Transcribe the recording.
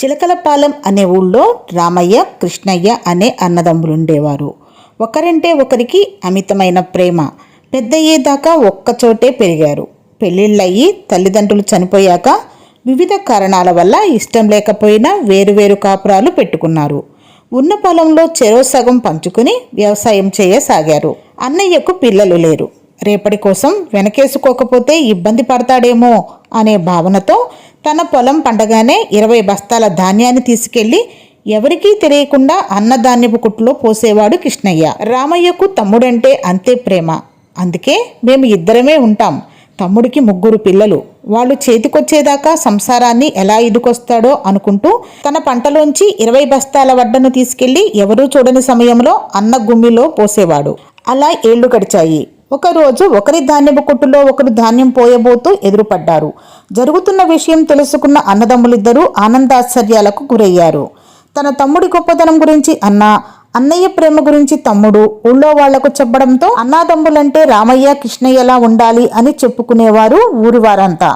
చిలకలపాలెం అనే ఊళ్ళో రామయ్య కృష్ణయ్య అనే అన్నదమ్ములు ఉండేవారు ఒకరంటే ఒకరికి అమితమైన ప్రేమ. పెద్దయ్యేదాకా ఒక్కచోటే పెరిగారు. పెళ్ళిళ్ళయి తల్లిదండ్రులు చనిపోయాక వివిధ కారణాల వల్ల ఇష్టం లేకపోయినా వేరువేరు కాపురాలు పెట్టుకున్నారు. ఉన్న పొలంలో చెరో సగం పంచుకుని వ్యవసాయం చేయసాగారు. అన్నయ్యకు పిల్లలు లేరు. రేపటి కోసం వెనకేసుకోకపోతే ఇబ్బంది పడతాడేమో అనే భావనతో తన పొలం పండగానే ఇరవై బస్తాల ధాన్యాన్ని తీసుకెళ్ళి ఎవరికీ తెలియకుండా అన్నధాన్యపు కుట్టులో పోసేవాడు కృష్ణయ్య. రామయ్యకు తమ్ముడంటే అంతే ప్రేమ. అందుకే మేము ఇద్దరమే ఉంటాం. తమ్ముడికి ముగ్గురు పిల్లలు. వాళ్ళు చేతికొచ్చేదాకా సంసారాన్ని ఎలా ఇదుకొస్తాడో అనుకుంటూ తన పంటలోంచి ఇరవై బస్తాల వడ్డను తీసుకెళ్ళి ఎవరూ చూడని సమయంలో అన్న గుమ్మిలో పోసేవాడు. అలా ఏళ్ళు గడిచాయి. ఒకరోజు ఒకరి ధాన్యపు కొట్టులో ఒకరు ధాన్యం పోయబోతూ ఎదురుపడ్డారు. జరుగుతున్న విషయం తెలుసుకున్న అన్నదమ్ములిద్దరూ ఆనందాశ్చర్యాలకు గురయ్యారు. తన తమ్ముడి గొప్పతనం గురించి అన్న అన్నయ్య ప్రేమ గురించి తమ్ముడు ఊళ్ళో వాళ్ళకు చెప్పడంతో అన్నాదమ్ములంటే రామయ్య కృష్ణయ్యలా ఉండాలి అని చెప్పుకునేవారు ఊరు వారంతా